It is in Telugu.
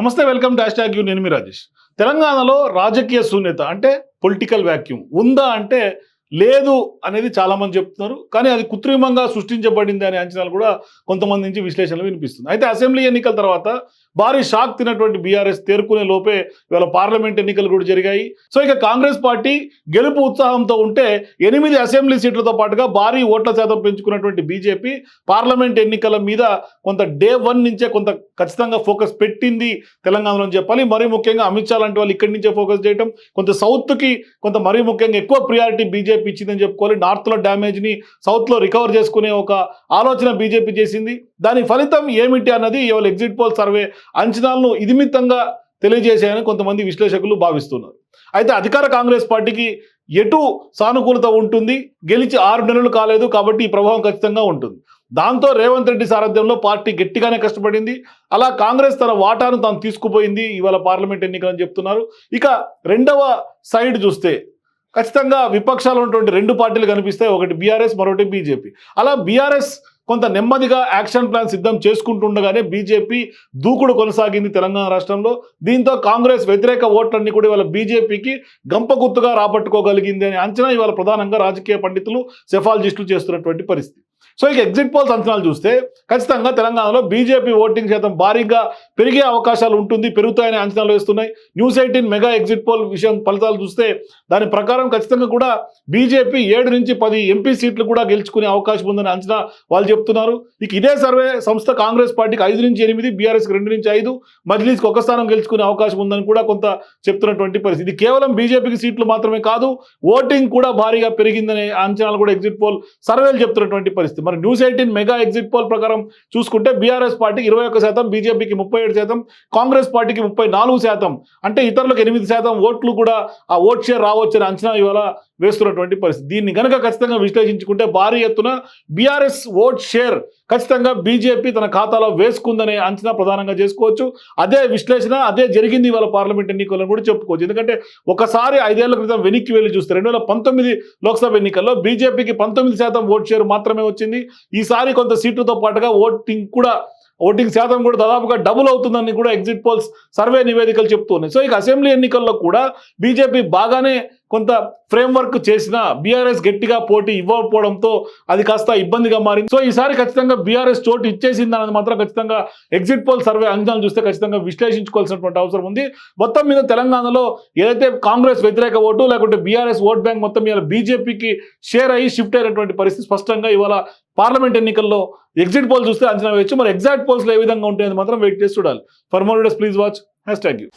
నమస్తే వెల్కమ్ డాష్ ట్యాగ్ యూ నేను మీ రాజేష్. తెలంగాణలో రాజకీయ శూన్యత అంటే పొలిటికల్ వ్యాక్యూమ్. ఉందా అంటే లేదు అనేది చాలామంది చెప్తున్నారు. కానీ అది కృత్రిమంగా సృష్టించబడింది అనే అంచనాలు కూడా కొంతమంది నుంచి విశ్లేషణలు వినిపిస్తుంది. అయితే అసెంబ్లీ ఎన్నికల తర్వాత భారీ షాక్ తినటువంటి బీఆర్ఎస్ తేరుకునే లోపే ఇవాళ పార్లమెంట్ ఎన్నికలు కూడా జరిగాయి. సో ఇక కాంగ్రెస్ పార్టీ గెలుపు ఉత్సాహంతో ఉంటే ఎనిమిది అసెంబ్లీ సీట్లతో పాటుగా భారీ ఓట్ల శాతం పెంచుకున్నటువంటి బీజేపీ పార్లమెంట్ ఎన్నికల మీద కొంత డే వన్ నుంచే కొంత ఖచ్చితంగా ఫోకస్ పెట్టింది తెలంగాణలో చెప్పాలి. మరీ ముఖ్యంగా అమిత్ షా లాంటి వాళ్ళు ఇక్కడి నుంచే ఫోకస్ చేయడం కొంత సౌత్కి కొంత మరీ ముఖ్యంగా ఎక్కువ ప్రియారిటీ బీజేపీ ఇచ్చిందని చెప్పుకోవాలి. నార్త్లో డ్యామేజ్ని సౌత్లో రికవర్ చేసుకునే ఒక ఆలోచన బీజేపీ చేసింది. దాని ఫలితం ఏమిటి అన్నది ఇవాళ ఎగ్జిట్ పోల్ సర్వే అంచనాలను ఇదిమిత్తంగా తెలియజేశాయని కొంతమంది విశ్లేషకులు భావిస్తున్నారు. అయితే అధికార కాంగ్రెస్ పార్టీకి ఎటు సానుకూలత ఉంటుంది? గెలిచి ఆరు నెలలు కాలేదు కాబట్టి ఈ ప్రభావం ఖచ్చితంగా ఉంటుంది. దాంతో రేవంత్ రెడ్డి సారథ్యంలో పార్టీ గట్టిగానే కష్టపడింది. అలా కాంగ్రెస్ తన వాటాను తాను తీసుకుపోయింది ఇవాళ పార్లమెంట్ ఎన్నికలని చెప్తున్నారు. ఇక రెండవ సైడ్ చూస్తే ఖచ్చితంగా విపక్షాలు ఉన్నటువంటి రెండు పార్టీలు కనిపిస్తాయి ఒకటి బీఆర్ఎస్ మరొకటి బీజేపీ. అలా బీఆర్ఎస్ కొంత నెమ్మదిగా యాక్షన్ ప్లాన్ సిద్ధం చేసుకుంటుండగానే బీజేపీ దూకుడు కొనసాగింది తెలంగాణ రాష్ట్రంలో. దీంతో కాంగ్రెస్ వ్యతిరేక ఓట్లన్నీ కూడా ఇవాళ బీజేపీకి గంపగుత్తుగా రాబట్టుకోగలిగింది అనే అంచనా ఇవాళ ప్రధానంగా రాజకీయ పండితులు సెఫాలజిస్టులు చేస్తున్నటువంటి పరిస్థితి. సో ఇక ఎగ్జిట్ పోల్స్ అంచనాలు చూస్తే ఖచ్చితంగా తెలంగాణలో బీజేపీ ఓటింగ్ శాతం భారీగా పెరిగే అవకాశాలు ఉంటుంది పెరుగుతాయని అంచనాలు వేస్తున్నాయి. News eighteen mega exit poll విషయం ఫలితాలు చూస్తే దాని ప్రకారం ఖచ్చితంగా కూడా బీజేపీ ఏడు నుంచి పది ఎంపీ సీట్లు కూడా గెలుచుకునే అవకాశం ఉందని అంచనా వాళ్ళు చెప్తున్నారు. ఇక ఇదే సర్వే సంస్థ కాంగ్రెస్ పార్టీకి ఐదు నుంచి ఎనిమిది బీఆర్ఎస్కి రెండు నుంచి ఐదు మజ్లీస్కి ఒక స్థానం గెలుచుకునే అవకాశం ఉందని కూడా కొంత చెప్తున్నటువంటి పరిస్థితి. ఇది కేవలం బీజేపీకి సీట్లు మాత్రమే కాదు ఓటింగ్ కూడా భారీగా పెరిగిందనే అంచనాలు కూడా ఎగ్జిట్ పోల్ సర్వేలు చెప్తున్నటువంటి పరిస్థితి. మరి News eighteen mega exit poll ప్రకారం చూసుకుంటే బీఆర్ఎస్ పార్టీకి ఇరవై ఒక్క శాతం బీజేపీకి ముప్పై ఏడు శాతం కాంగ్రెస్ పార్టీకి ముప్పై నాలుగు శాతం అంటే ఇతరులకు ఎనిమిది శాతం ఓట్లు కూడా ఆ ఓట్ షేర్ రావచ్చని అంచనా ఇవాళ వేస్తున్నటువంటి పరిస్థితి. దీన్ని కనుక ఖచ్చితంగా విశ్లేషించుకుంటే భారీ ఎత్తున బీఆర్ఎస్ ఓట్ షేర్ ఖచ్చితంగా బీజేపీ తన ఖాతాలో వేసుకుందనే అంచనా ప్రధానంగా చేసుకోవచ్చు. అదే విశ్లేషణ అదే జరిగింది ఇవాళ పార్లమెంట్ ఎన్నికల్లో కూడా చెప్పుకోవచ్చు. ఎందుకంటే ఒకసారి ఐదేళ్ళ క్రితం వెనక్కి వెళ్ళి చూస్తే రెండు వేల పంతొమ్మిది లోక్సభ ఎన్నికల్లో బీజేపీకి పంతొమ్మిది శాతం ఓట్ షేర్ మాత్రమే వచ్చింది. ఈసారి కొంత సీట్లతో పాటుగా ఓటింగ్ కూడా ఓటింగ్ శాతం కూడా దాదాపుగా డబుల్ అవుతుందని కూడా ఎగ్జిట్ పోల్స్ సర్వే నివేదికలు చెప్తున్నాయి సో ఇక అసెంబ్లీ ఎన్నికల్లో కూడా బీజేపీ బాగానే కొంత ఫ్రేమ్వర్క్ చేసిన బీఆర్ఎస్ గట్టిగా పోటీ ఇవ్వకపోవడంతో అది కాస్త ఇబ్బందిగా మారింది. సో ఈసారి ఖచ్చితంగా బీఆర్ఎస్ చోటు ఇచ్చేసింది అనేది మాత్రం ఖచ్చితంగా ఎగ్జిట్ పోల్ సర్వే అంశాలు చూస్తే ఖచ్చితంగా విశ్లేషించుకోవాల్సినటువంటి అవసరం ఉంది. మొత్తం మీద తెలంగాణలో ఏదైతే కాంగ్రెస్ వ్యతిరేక ఓటు లేకుంటే బీఆర్ఎస్ ఓట్ బ్యాంక్ మొత్తం మీద బీజేపీకి షేర్ అయ్యి షిఫ్ట్ అయినటువంటి పరిస్థితి స్పష్టంగా ఇవాళ పార్లమెంట్ ఎన్నికల్లో ఎగ్జిట్ పోల్ చూస్తే అంచనా వేయచ్చు. మరి ఎగ్జాక్ట్ పోల్స్లో ఏ విధంగా ఉంటాయని మాత్రం వెయిట్ చేసి చూడాలి. For more please watch hash thank you